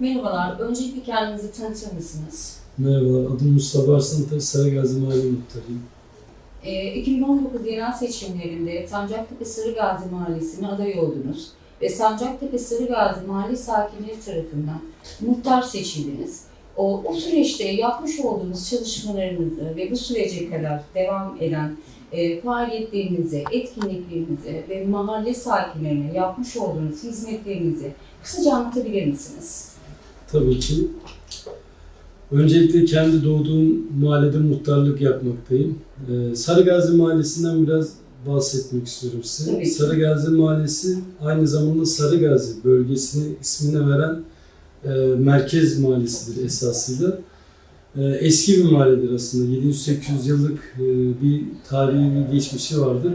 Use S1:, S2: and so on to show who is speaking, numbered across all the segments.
S1: Merhabalar, öncelikle kendinizi tanıtır mısınız?
S2: Merhabalar, adım Mustafa Arslantaş, Sarıgazi Mahalle Muhtarıyım.
S1: Ee, 2019 yerel seçimlerinde Sancaktepe Sarıgazi Mahallesi'ne aday oldunuz ve Sancaktepe Sarıgazi Mahalle sakinleri tarafından muhtar seçildiniz. O, o süreçte yapmış olduğunuz çalışmalarınızı ve bu sürece kadar devam eden e, faaliyetlerinizi, etkinliklerinizi ve mahalle sakinlerine yapmış olduğunuz hizmetlerinizi kısaca anlatabilir misiniz?
S2: Tabii ki. Öncelikle kendi doğduğum mahallede muhtarlık yapmaktayım. Ee, Sarıgazi Mahallesi'nden biraz bahsetmek istiyorum size.
S1: Ki.
S2: Sarıgazi Mahallesi aynı zamanda Sarıgazi bölgesini ismine veren e, merkez mahallesidir esasında. E, eski bir mahalledir aslında. 700-800 yıllık e, bir tarihi bir geçmişi vardır.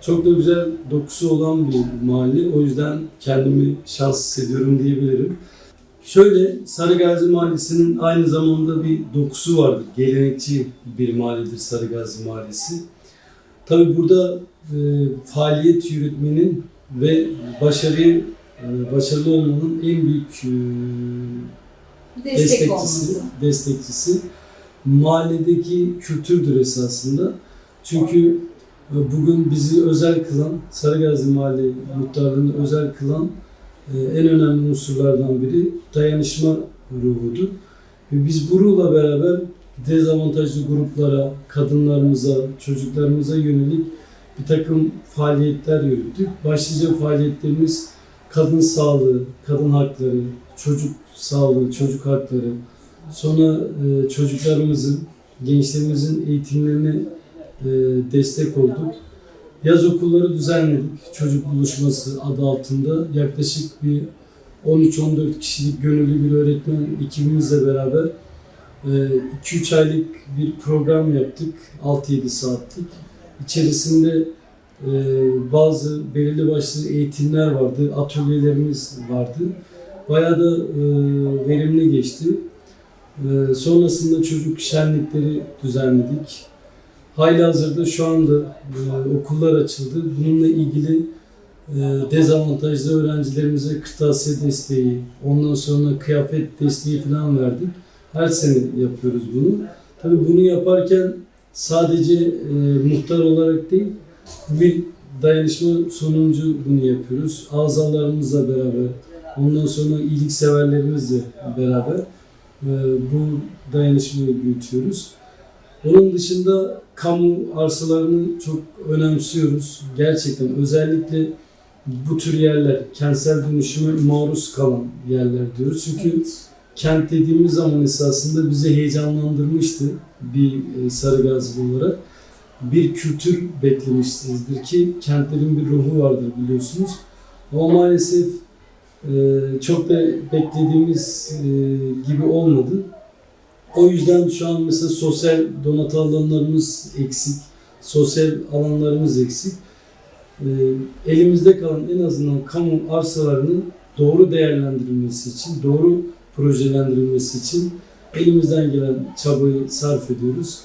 S2: Çok da güzel dokusu olan bir mahalle. O yüzden kendimi şans hissediyorum diyebilirim. Şöyle Sarıgazi Mahallesi'nin aynı zamanda bir dokusu vardır. Gelenekçi bir mahalledir Sarıgazi Mahallesi. Tabi burada e, faaliyet yürütmenin ve başarıyı e, başarılı olmanın en büyük e,
S1: Destek
S2: destekçisi,
S1: olması.
S2: destekçisi mahalledeki kültürdür esasında. Çünkü e, bugün bizi özel kılan, Sarıgazi Mahalle muhtarlığını özel kılan en önemli unsurlardan biri dayanışma ruhudur. Biz bu ruhla beraber dezavantajlı gruplara, kadınlarımıza, çocuklarımıza yönelik bir takım faaliyetler yürüttük. Başlıca faaliyetlerimiz kadın sağlığı, kadın hakları, çocuk sağlığı, çocuk hakları, sonra e, çocuklarımızın, gençlerimizin eğitimlerine e, destek olduk. Yaz okulları düzenledik. Çocuk buluşması adı altında yaklaşık bir 13-14 kişilik gönüllü bir öğretmen ekibimizle beraber 2-3 aylık bir program yaptık. 6-7 saatlik. İçerisinde e, bazı belirli başlı eğitimler vardı, atölyelerimiz vardı. Bayağı da e, verimli geçti. E, sonrasında çocuk şenlikleri düzenledik. Halihazırda şu anda e, okullar açıldı. Bununla ilgili e, dezavantajlı öğrencilerimize kırtasiye desteği, ondan sonra kıyafet desteği falan verdik. Her sene yapıyoruz bunu. Tabii bunu yaparken sadece e, muhtar olarak değil, bir dayanışma sonucu bunu yapıyoruz. Azalarımızla beraber, ondan sonra iyilikseverlerimizle beraber e, bu dayanışmayı büyütüyoruz. Onun dışında kamu arsalarını çok önemsiyoruz. Gerçekten özellikle bu tür yerler kentsel dönüşüme maruz kalan yerler diyoruz. Çünkü
S1: Evet.
S2: kent dediğimiz zaman esasında bizi heyecanlandırmıştı bir e, Sarıgazlı olarak. Bir kültür beklemişizdir ki kentlerin bir ruhu vardır biliyorsunuz. Ama maalesef e, çok da beklediğimiz e, gibi olmadı. O yüzden şu an mesela sosyal donatı alanlarımız eksik, sosyal alanlarımız eksik. E, elimizde kalan en azından kamu arsalarının doğru değerlendirilmesi için, doğru projelendirilmesi için elimizden gelen çabayı sarf ediyoruz.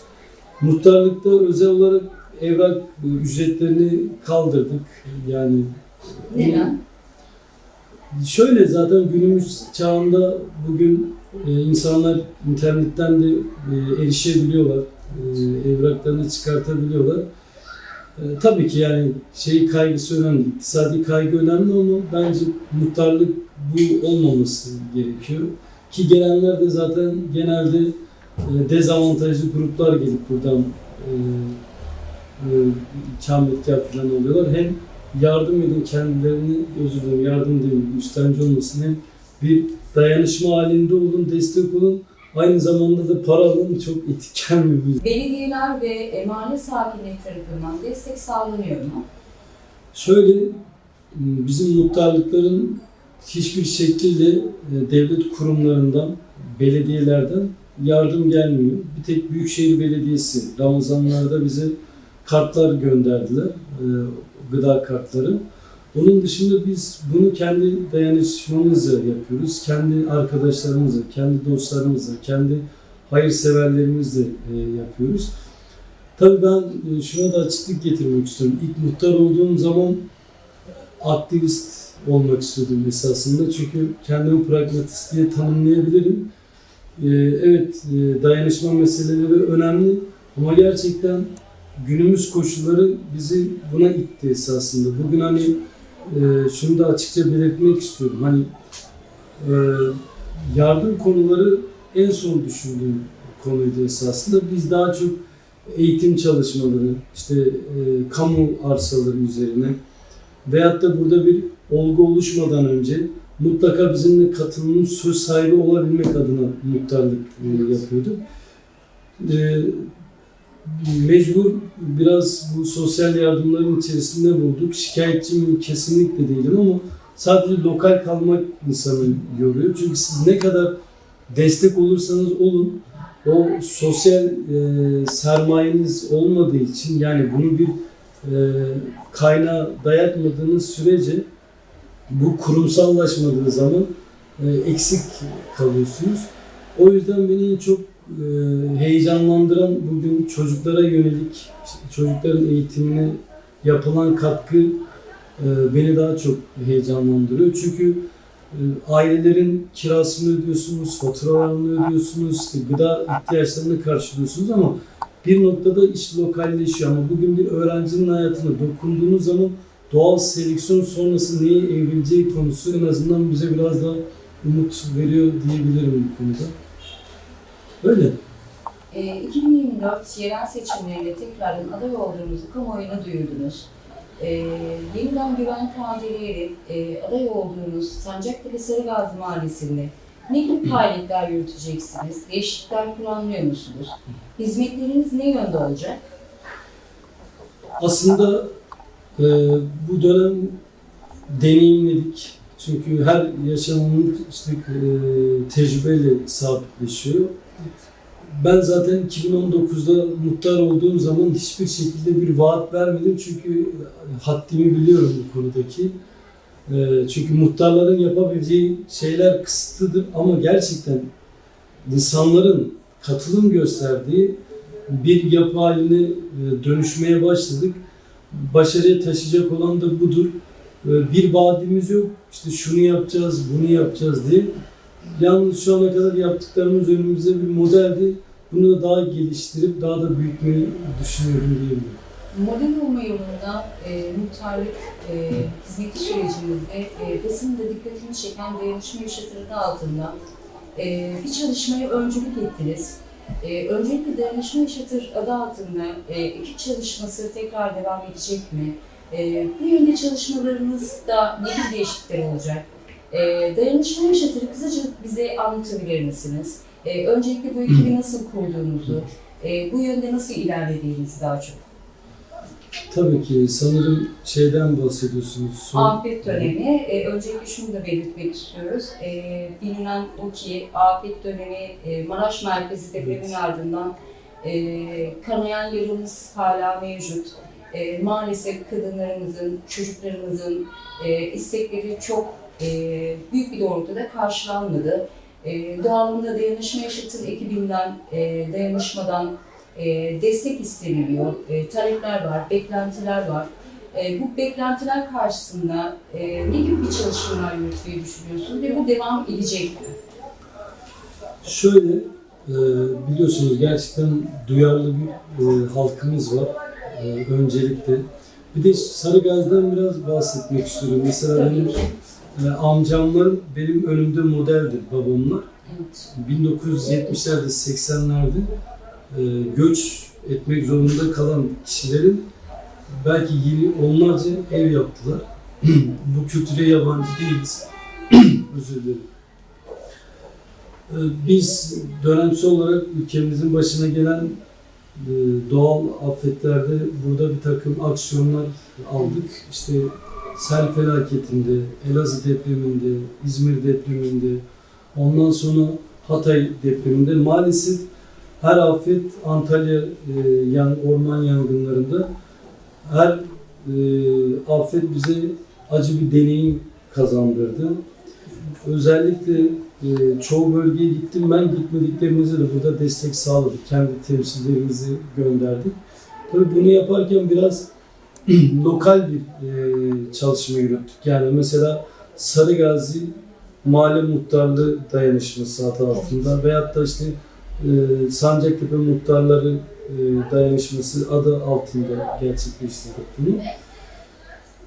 S2: Muhtarlıkta özel olarak evrak e, ücretlerini kaldırdık. Yani
S1: Neden?
S2: Şöyle zaten günümüz çağında bugün e, insanlar internetten de e, erişebiliyorlar. E, evraklarını çıkartabiliyorlar. E, tabii ki yani şey kaygısı önemli, iktisadi kaygı önemli ama bence muhtarlık bu olmaması gerekiyor. Ki gelenler de zaten genelde e, dezavantajlı gruplar gelip buradan e, e, ikametgah falan oluyorlar. Hem yardım edin kendilerini, özür dilerim yardım değil, üstenci olmasın. Hem bir dayanışma halinde olun, destek olun. Aynı zamanda da para alın çok etken bir biz.
S1: Belediyeler ve mahalle sakinleri tarafından destek sağlanıyor mu?
S2: Şöyle bizim muhtarlıkların hiçbir şekilde e, devlet kurumlarından, belediyelerden yardım gelmiyor. Bir tek Büyükşehir Belediyesi Ramazanlarda bize kartlar gönderdiler, e, gıda kartları. Onun dışında biz bunu kendi dayanışmamızla yapıyoruz. Kendi arkadaşlarımızla, kendi dostlarımızla, kendi hayırseverlerimizle e, yapıyoruz. Tabii ben e, şuna da açıklık getirmek istiyorum. İlk muhtar olduğum zaman aktivist olmak istiyordum esasında. Çünkü kendimi pragmatist diye tanımlayabilirim. Ee, evet, e, dayanışma meseleleri önemli ama gerçekten günümüz koşulları bizi buna itti esasında. Bugün hani e, şunu da açıkça belirtmek istiyorum. Hani e, yardım konuları en son düşündüğüm konuydu esasında. Biz daha çok eğitim çalışmaları, işte e, kamu arsaları üzerine veyahut da burada bir olgu oluşmadan önce mutlaka bizimle katılımın söz sahibi olabilmek adına muhtarlık e, yapıyorduk. E, mecbur biraz bu sosyal yardımların içerisinde bulduk. Şikayetçiyim kesinlikle değilim ama sadece lokal kalmak insanı yoruyor. Çünkü siz ne kadar destek olursanız olun o sosyal e, sermayeniz olmadığı için yani bunu bir e, kaynağa dayatmadığınız sürece bu kurumsallaşmadığı zaman e, eksik kalıyorsunuz. O yüzden beni en çok e, heyecanlandıran bugün çocuklara yönelik çocukların eğitimine yapılan katkı e, beni daha çok heyecanlandırıyor. Çünkü e, ailelerin kirasını ödüyorsunuz, faturalarını ödüyorsunuz, gıda ihtiyaçlarını karşılıyorsunuz ama bir noktada iş lokalleşiyor ama bugün bir öğrencinin hayatına dokunduğunuz zaman doğal seleksiyon sonrası neye evrileceği konusu en azından bize biraz daha umut veriyor diyebilirim bu konuda. Öyle.
S1: E, 2024 yerel seçimlerinde tekrardan aday olduğunuzu kamuoyuna duyurdunuz. E, yeniden güven tazeleyerek e, aday olduğunuz Sancaktepe Sarıgazi Mahallesi'nde ne gibi faaliyetler yürüteceksiniz? Değişiklikler planlıyor musunuz? Hizmetleriniz ne yönde olacak?
S2: Aslında e, bu dönem deneyimledik. Çünkü her yaşamımız işte e, tecrübeyle sabitleşiyor. Ben zaten 2019'da muhtar olduğum zaman hiçbir şekilde bir vaat vermedim çünkü haddimi biliyorum bu konudaki. E, çünkü muhtarların yapabileceği şeyler kısıtlıdır ama gerçekten insanların katılım gösterdiği bir yapı haline e, dönüşmeye başladık. Başarıya taşıyacak olan da budur. E, Bir vaadimiz yok. İşte şunu yapacağız, bunu yapacağız diye. Yalnız şu ana kadar yaptıklarımız önümüzde bir modeldi. Bunu da daha geliştirip daha da büyütmeyi düşünüyorum diyebilirim.
S1: Model olma yolunda e, muhtarlık e, hizmeti sürecimizde e, basının da dikkatini çeken dayanışma yaşatır adı altında e, bir çalışmaya öncülük ettiniz. E, öncelikle dayanışma yaşatır adı altında e, ekip çalışması tekrar devam edecek mi? E, bu yönde çalışmalarınızda ne gibi değişiklikler olacak? E, dayanışma yaşatırı kısaca bize anlatabilir misiniz? E, öncelikle bu ekibi nasıl kurduğunuzu, e, bu yönde nasıl ilerlediğinizi daha çok.
S2: Tabii ki sanırım şeyden bahsediyorsunuz. Son...
S1: Afet dönemi, e, öncelikle şunu da belirtmek istiyoruz. E, bilinen o ki afet dönemi e, Maraş merkezi depremin ardından e, kanayan yaramız hala mevcut. E, maalesef kadınlarımızın, çocuklarımızın e, istekleri çok e, büyük bir doğrultuda karşılanmadı. E, doğalında dayanışma yaşatın ekibinden, e, dayanışmadan e, destek isteniliyor. E, talepler var, beklentiler var. E, bu beklentiler karşısında e, ne gibi bir çalışmalar yürütmeyi düşünüyorsun ve bu devam edecek mi?
S2: Şöyle, e, biliyorsunuz gerçekten duyarlı bir e, halkımız var e, öncelikle. Bir de Sarıgaz'dan biraz bahsetmek istiyorum. Mesela benim. E, amcamlar benim önümde modeldir babamlar.
S1: Evet.
S2: 1970'lerde, 80'lerde e, göç etmek zorunda kalan kişilerin belki yeni onlarca ev yaptılar. Bu kültüre yabancı değiliz. Özür dilerim. E, Biz dönemsel olarak ülkemizin başına gelen e, doğal afetlerde burada bir takım aksiyonlar aldık. İşte sel felaketinde, Elazığ depreminde, İzmir depreminde, ondan sonra Hatay depreminde maalesef her afet Antalya e, yan, orman yangınlarında her e, afet bize acı bir deneyim kazandırdı. Özellikle e, çoğu bölgeye gittim ben gitmediklerimize de burada destek sağladık. Kendi temsilcilerimizi gönderdik. Tabii bunu yaparken biraz lokal bir e, çalışma yürüttük. Yani mesela Sarıgazi Mahalle Muhtarlığı Dayanışması adı altında veyahut da işte e, Sancaktepe Muhtarları e, Dayanışması adı altında gerçekleştirdik bunu.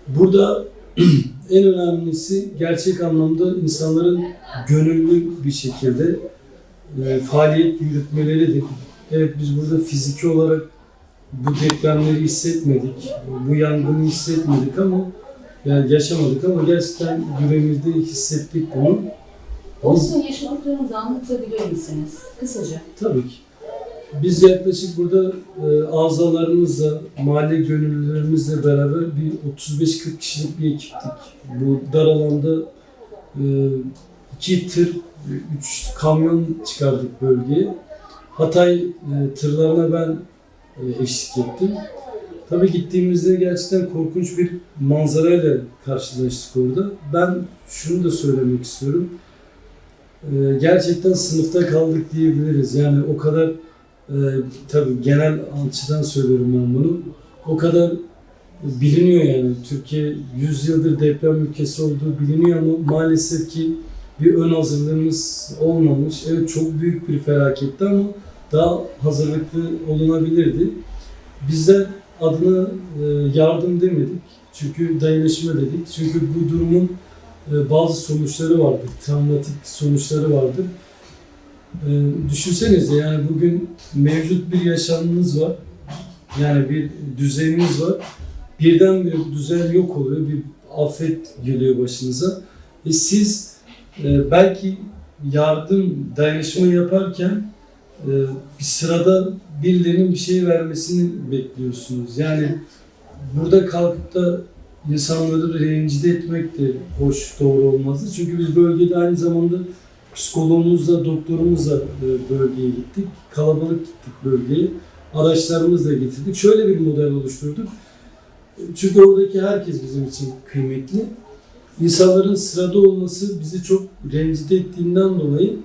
S2: Burada en önemlisi gerçek anlamda insanların gönüllü bir şekilde e, faaliyet yürütmeleridir. Evet biz burada fiziki olarak bu depremleri hissetmedik, bu yangını hissetmedik ama yani yaşamadık ama gerçekten yüreğimizde hissettik bunu.
S1: O son yaşadıklarınızı anlatabilir misiniz? Kısaca.
S2: Tabii ki. Biz yaklaşık burada e, azalarımızla, mahalle gönüllülerimizle beraber bir 35-40 kişilik bir ekiptik. Bu dar alanda e, iki tır, üç kamyon çıkardık bölgeye. Hatay e, tırlarına ben eşlik ettim. Tabii gittiğimizde gerçekten korkunç bir manzarayla karşılaştık orada. Ben şunu da söylemek istiyorum. E, gerçekten sınıfta kaldık diyebiliriz. Yani o kadar e, tabii genel açıdan söylüyorum ben bunu. O kadar biliniyor yani. Türkiye 100 yıldır deprem ülkesi olduğu biliniyor ama maalesef ki bir ön hazırlığımız olmamış. Evet çok büyük bir felaketti ama daha hazırlıklı olunabilirdi. Bizler adına e, yardım demedik. Çünkü dayanışma dedik. Çünkü bu durumun e, bazı sonuçları vardır. Travmatik sonuçları vardır. E, düşünsenize yani bugün mevcut bir yaşamınız var. Yani bir düzeniniz var. Birdenbire bu düzen yok oluyor. Bir afet geliyor başınıza. Ve siz belki yardım, dayanışma yaparken bir sırada birilerinin bir şey vermesini bekliyorsunuz. Yani burada kalkıp da insanları rencide etmek de hoş, doğru olmazdı. Çünkü biz bölgede aynı zamanda psikologumuzla, doktorumuzla e, bölgeye gittik. Kalabalık gittik bölgeye. Araçlarımızla getirdik. Şöyle bir model oluşturduk. Çünkü oradaki herkes bizim için kıymetli. İnsanların sırada olması bizi çok rencide ettiğinden dolayı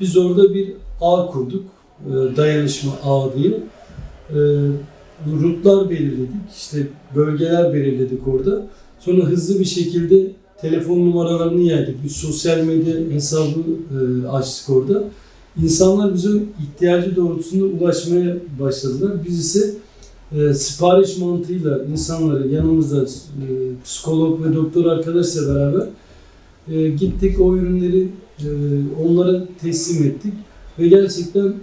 S2: biz orada bir ağ kurduk. E, Dayanışma ağı diye. Rutlar belirledik. işte bölgeler belirledik orada. Sonra hızlı bir şekilde telefon numaralarını yaydık. Bir sosyal medya hesabı e, açtık orada. İnsanlar bize ihtiyacı doğrultusunda ulaşmaya başladılar. Biz ise e, sipariş mantığıyla insanları yanımızda e, psikolog ve doktor arkadaşla beraber e, gittik o ürünleri e, onlara teslim ettik ve gerçekten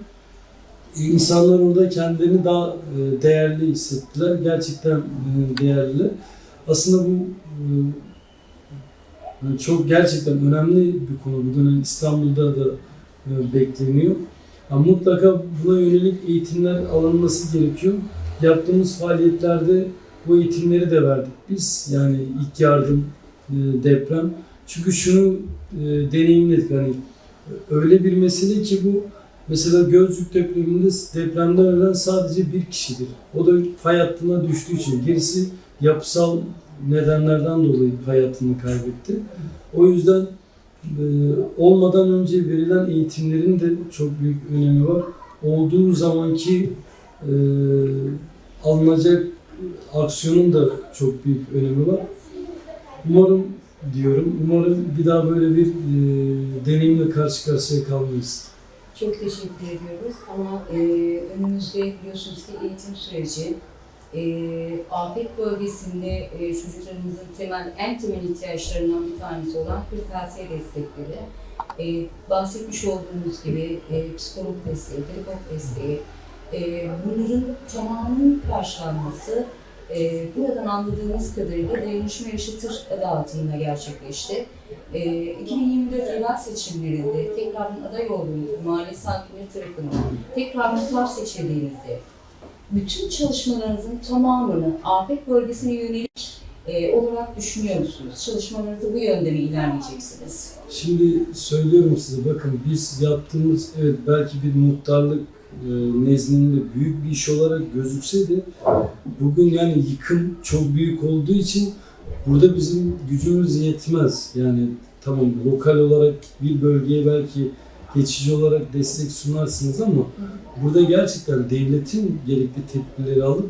S2: insanlar orada kendilerini daha e, değerli hissettiler. Gerçekten e, değerliler. Aslında bu e, çok gerçekten önemli bir konu. Bugün İstanbul'da da bekleniyor. Yani mutlaka buna yönelik eğitimler alınması gerekiyor. Yaptığımız faaliyetlerde bu eğitimleri de verdik biz. Yani ilk yardım, deprem. Çünkü şunu deneyimledik hani öyle bir mesele ki bu mesela Gözlük depreminde depremden ölen sadece bir kişidir. O da fay hattına düştüğü için. Gerisi yapısal nedenlerden dolayı hayatını kaybetti. O yüzden e, olmadan önce verilen eğitimlerin de çok büyük önemi var. Olduğu zamanki e, alınacak aksiyonun da çok büyük önemi var. Umarım diyorum, umarım bir daha böyle bir e, deneyimle karşı karşıya kalmayız.
S1: Çok teşekkür ediyoruz ama e, önümüzde biliyorsunuz ki eğitim süreci. E, afet bölgesinde e, çocuklarımızın temel, en temel ihtiyaçlarından bir tanesi olan kırtasiye destekleri. E, bahsetmiş olduğumuz gibi e, psikolog desteği, pedagog desteği, e, bunların tamamının karşılanması e, buradan anladığımız kadarıyla dayanışma yaşatır adı altında gerçekleşti. E, 2024 yerel seçimlerinde tekrardan aday olduğunuz mahalle sakinleri tarafından tekrar muhtar seçildiğinizde bütün çalışmalarınızın tamamını afet bölgesine yönelik e, olarak düşünüyor musunuz? Çalışmalarınızı bu yönde mi ilerleyeceksiniz?
S2: Şimdi söylüyorum size bakın biz yaptığımız evet belki bir muhtarlık e, nezdinde büyük bir iş olarak gözükse de bugün yani yıkım çok büyük olduğu için burada bizim gücümüz yetmez. Yani tamam lokal olarak bir bölgeye belki geçici olarak destek sunarsınız ama burada gerçekten devletin gerekli tedbirleri alıp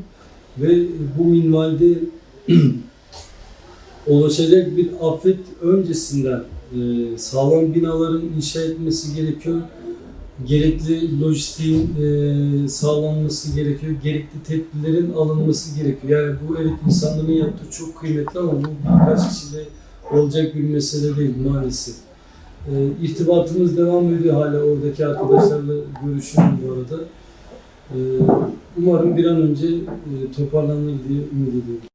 S2: ve bu minvalde oluşacak bir afet öncesinden e, sağlam binaların inşa etmesi gerekiyor. Gerekli lojistiğin e, sağlanması gerekiyor. Gerekli tedbirlerin alınması gerekiyor. Yani bu evet insanların yaptığı çok kıymetli ama bu birkaç kişiyle olacak bir mesele değil maalesef. E, irtibatımız devam ediyor hala oradaki arkadaşlarla görüşüyorum bu arada. E, umarım bir an önce e, toparlanır diye ümit ediyorum.